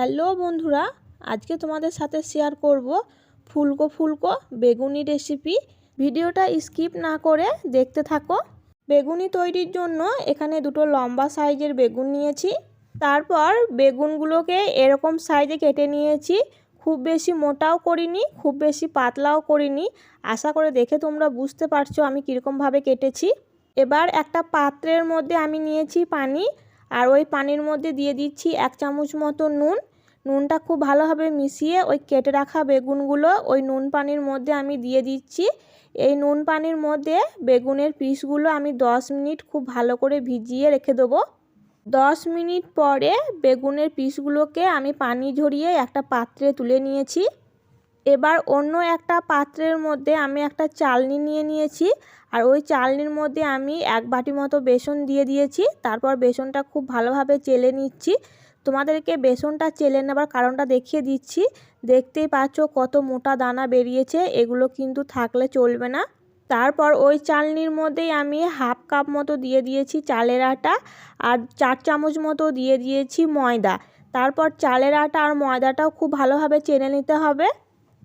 Hello বন্ধুরা, আজকে তোমাদের সাথে শেয়ার করব ফুলকো ফুলকো বেগুনি রেসিপি ভিডিওটা স্কিপ না করে দেখতে থাকো। বেগুনি তৈরির জন্য এখানে দুটো লম্বা সাইজের বেগুন নিয়েছি। তারপর বেগুনগুলোকে এরকম সাইজে কেটে নিয়েছি। খুব বেশি মোটাও করিনি, খুব বেশি পাতলাও করিনি। আশা করে দেখে তোমরা বুঝতে পারছ আমি কীরকমভাবে কেটেছি। এবার একটা পাত্রের মধ্যে আমি নিয়েছি পানি, আর ওই পানির মধ্যে দিয়ে দিচ্ছি এক চামচ মতো নুন। নুনটা খুব ভালোভাবে মিশিয়ে ওই কেটে রাখা বেগুনগুলো ওই নুন পানির মধ্যে আমি দিয়ে দিচ্ছি। এই নুন পানির মধ্যে বেগুনের পিসগুলো আমি দশ মিনিট খুব ভালো করে ভিজিয়ে রেখে দেবো। দশ মিনিট পরে বেগুনের পিসগুলোকে আমি পানি ঝরিয়ে একটা পাত্রে তুলে নিয়েছি। এবার অন্য একটা পাত্রের মধ্যে আমি একটা চালনি নিয়ে নিয়েছি আর ওই চালনির মধ্যে আমি এক বাটি মতো বেসন দিয়ে দিয়েছি। তারপর বেসনটা খুব ভালোভাবে চেলে নিচ্ছি। তোমাদেরকে বেসনটা চেলে নেবার কারণটা দেখিয়ে দিচ্ছি। দেখতেই পাচ্ছ কত মোটা দানা বেরিয়েছে, এগুলো কিন্তু থাকলে চলবে না। তারপর ওই চালনির মধ্যেই আমি হাফ কাপ মতো দিয়ে দিয়েছি চালের আটা আর চার চামচ মতো দিয়ে দিয়েছি ময়দা। তারপর চালের আটা আর ময়দাটাও খুব ভালোভাবে চেনে নিতে হবে।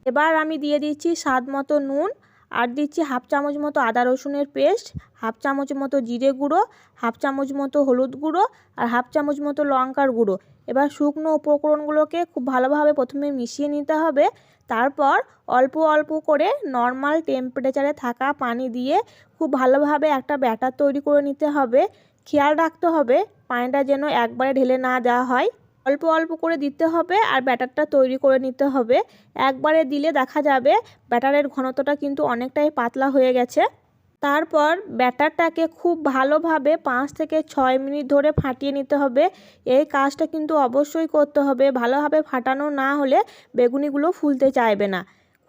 এবার আমি দিয়ে দিচ্ছি স্বাদ মতো নুন। আর দিচ্ছি হাফ চামচ মতো আদা রসুনের পেস্ট, হাফ চামচ মতো জিরে গুঁড়ো, হাফ চামচ মতো হলুদ গুঁড়ো আর হাফ চামচ মতো লঙ্কার গুঁড়ো। এবার শুকনো উপকরণগুলোকে খুব ভালোভাবে প্রথমে মিশিয়ে নিতে হবে। তারপর অল্প অল্প করে নর্মাল টেম্পারেচারে থাকা পানি দিয়ে খুব ভালোভাবে একটা ব্যাটার তৈরি করে নিতে হবে। খেয়াল রাখতে হবে পানিটা যেন একবারে ঢেলে না দেওয়া হয়। অল্প অল্প করে দিতে হবে আর ব্যাটারটা তৈরি করে নিতে হবে। একবারে দিলে দেখা যাবে ব্যাটারের ঘনত্বটা কিন্তু অনেকটাই পাতলা হয়ে গেছে। তারপর ব্যাটারটাকে খুব ভালোভাবে পাঁচ থেকে ছয় মিনিট ধরে ফাটিয়ে নিতে হবে। এই কাজটা কিন্তু অবশ্যই করতে হবে। ভালোভাবে ফাটানো না হলে বেগুনিগুলো ফুলতে চাইবে না।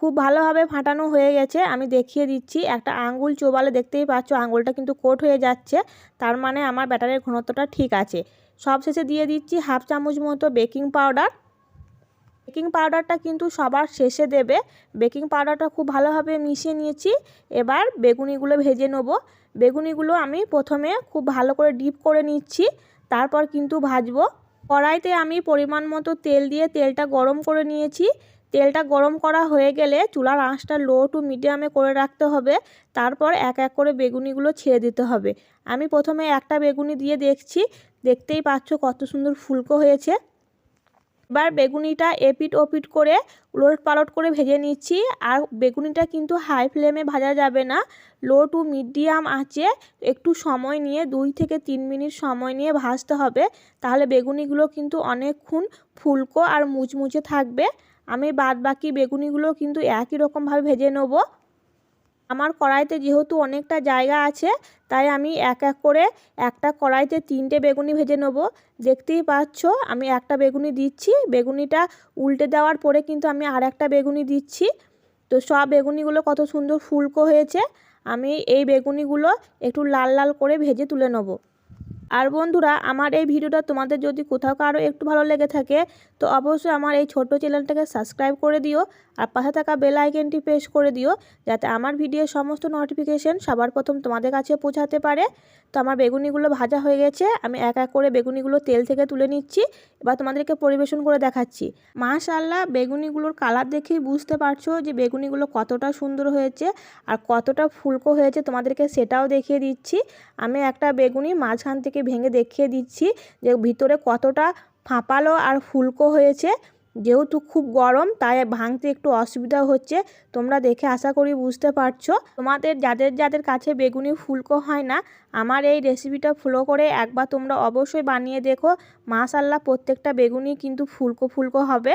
খুব ভালোভাবে ফাটানো হয়ে গেছে। আমি দেখিয়ে দিচ্ছি। একটা আঙ্গুল চোবালে দেখতেই পাচ্ছ আঙ্গুলটা কিন্তু কোট হয়ে যাচ্ছে। তার মানে আমার ব্যাটারের ঘনত্বটা ঠিক আছে। সব শেষে দিয়ে দিচ্ছি হাফ চামচ মতো বেকিং পাউডার। বেকিং পাউডারটা কিন্তু সবার শেষে দেবে। বেকিং পাউডারটা খুব ভালোভাবে মিশিয়ে নিয়েছি। এবার বেগুনিগুলো ভেজে নেব। বেগুনিগুলো আমি প্রথমে খুব ভালো করে ডিপ করে নিচ্ছি। তারপর কিন্তু ভাজবো। কড়াইতে আমি পরিমাণ মতো তেল দিয়ে তেলটা গরম করে নিয়েছি। তেলটা গরম করা হয়ে গেলে চুলার আঁচটা লো টু মিডিয়ামে করে রাখতে হবে। তারপর এক এক করে বেগুনিগুলো ছেড়ে দিতে হবে। আমি প্রথমে একটা বেগুনি দিয়ে দেখছি। দেখতেই পাচ্ছ কত সুন্দর ফুলকো হয়েছে। এবার বেগুনিটা এপিট ওপিট করে উলট পালট করে ভেজে নিচ্ছি। আর বেগুনিটা কিন্তু হাই ফ্লেমে ভাজা যাবে না। লো টু মিডিয়াম আঁচে একটু সময় নিয়ে দুই থেকে তিন মিনিট সময় নিয়ে ভাজতে হবে। তাহলে বেগুনিগুলো কিন্তু অনেকক্ষণ ফুলকো আর মুচমুচে থাকবে। আমি বাদ বাকি বেগুনিগুলো কিন্তু একই রকমভাবে ভেজে নেব। আমার কড়াইতে যেহেতু অনেকটা জায়গা আছে, তাই আমি এক এক করে একটা কড়াইতে তিনটে বেগুনি ভেজে নেব। দেখতেই পাচ্ছ, আমি একটা বেগুনি দিচ্ছি, বেগুনিটা উল্টে দেওয়ার পরে কিন্তু আমি আর একটা বেগুনি দিচ্ছি। তো সব বেগুনিগুলো কত সুন্দর ফুলকো হয়েছে, আমি এই বেগুনিগুলো একটু লাল লাল করে ভেজে তুলে নেব। আর বন্ধুরা, আমার এই ভিডিওটা তোমাদের যদি কোথাও কারও একটু ভালো লেগে থাকে, তো অবশ্যই আমার এই ছোট চ্যানেলটাকে সাবস্ক্রাইব করে দিও আর পাশে থাকা বেল আইকনটি প্রেস করে দিও যাতে আমার ভিডিওর সমস্ত নোটিফিকেশন সবার প্রথম তোমাদের কাছে পৌঁছাতে পারে। তো আমার বেগুনিগুলো ভাজা হয়ে গেছে, আমি এক এক করে বেগুনিগুলো তেল থেকে তুলে নিচ্ছি, এবার তোমাদেরকে পরিবেশন করে দেখাচ্ছি। মাশাল্লাহ বেগুনিগুলোর কালার দেখেই বুঝতে পারছ যে বেগুনিগুলো কতটা সুন্দর হয়েছে আর কতটা ফুলকো হয়েছে তোমাদেরকে সেটাও দেখিয়ে দিচ্ছি। আমি একটা বেগুনি মাঝখান থেকে ভেঙে দেখিয়ে দিচ্ছি যে ভিতরে কতটা ফাঁপালো আর ফুলকো হয়েছে। যেহেতু খুব গরম, তাই ভাঙতে একটু অসুবিধা হচ্ছে। তোমরা দেখে আশা করি বুঝতে পারছ। তোমাদের, যাদের যাদের কাছে বেগুনি ফুলকো হয় না, আমার এই রেসিপিটা ফলো করে একবার তোমরা অবশ্যই বানিয়ে দেখো। মাশাল্লাহ প্রত্যেকটা বেগুনি কিন্তু ফুলকো ফুলকো হবে।